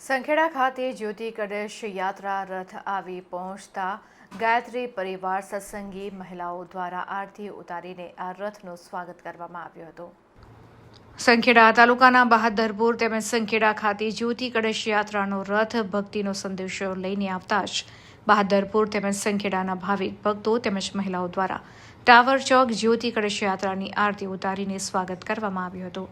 સંખેડા ખાતે જ્યોતિ કળશ યાત્રા રથ આવી પહોંચતા ગાયત્રી પરિવાર સત્સંગી મહિલાઓ દ્વારા આરતી ઉતારીને આ રથનું સ્વાગત કરવામાં આવ્યું હતું. સંખેડા તાલુકાના બહાદરપુર તેમજ સંખેડા ખાતે જ્યોતિ કળશ યાત્રાનો રથ ભક્તિનો સંદેશો લઈને આવતા જ બહાદરપુર તેમજ સંખેડાના ભાવિક ભક્તો તેમજ મહિલાઓ દ્વારા ટાવર ચોક જ્યોતિ કળશ યાત્રાની આરતી ઉતારીને સ્વાગત કરવામાં આવ્યું હતું.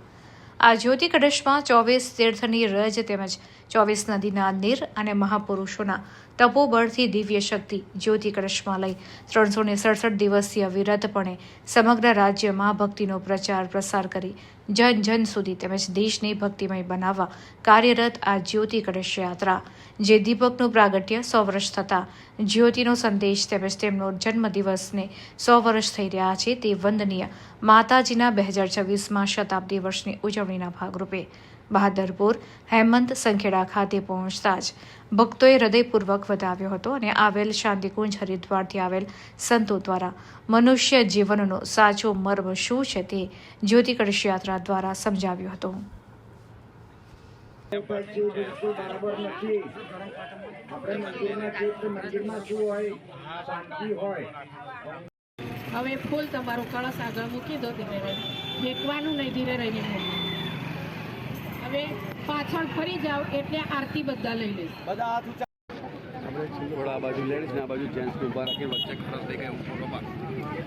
આ જ્યોતિ કળશમાં ચોવીસ તીર્થની રજ તેમજ ચોવીસ નદીના નીર અને મહાપુરુષોના તપોબળથી દિવ્ય શક્તિ જ્યોતિ કળશમાં લઈ ત્રણસો ને સડસઠ દિવસીય વિરતપણે સમગ્ર રાજ્યમાં ભક્તિનો પ્રચાર પ્રસાર કરી જન જન સુધી તેમજ દેશને ભક્તિમય બનાવવા કાર્યરત આ જ્યોતિ કળશ યાત્રા, જે દીપકનું પ્રાગટ્ય સો વર્ષ થતાં. જ્યોતિનો સંદેશ તેમજ તેમનો જન્મદિવસને સો વર્ષ થઈ રહ્યા છે તે વંદનીય. માતાજીના બે હજાર છવ્વીસમાં શતાબ્દી વર્ષની ઉજવણીના ભાગરૂપે બહાદરપુર હેમંત સંખેડા ખાતે પહોંચતા જ ભક્તોએ હૃદયપૂર્વક વધાવ્યો હતો અને આવેલ શાંતિકુંજ હરિદ્વારથી આવેલ સંતો દ્વારા મનુષ્ય જીવનનો સાચો મર્મ શું છે તે જ્યોતિ કળશ યાત્રા દ્વારા સમજાવ્યો હતો. બરાબર નથી. આપણે મંદિરમાં છીએ તો મંદિરમાં શું હોય શાંતિ હોય. હવે ફૂલ તમારો કળશ આગળ મૂકી દો ધીરે રહી ફેંકવાનું નહીં ધીરે રહીને. હવે પાછળ ફરી જાઓ એટલે આરતી બધા લઈ લેશે થોડા આ બાજુ લેડીઝ ને આ બાજુ જેન્ટ્સ ઊભા રાખી વચ્ચે ખરસ થઈ ગયા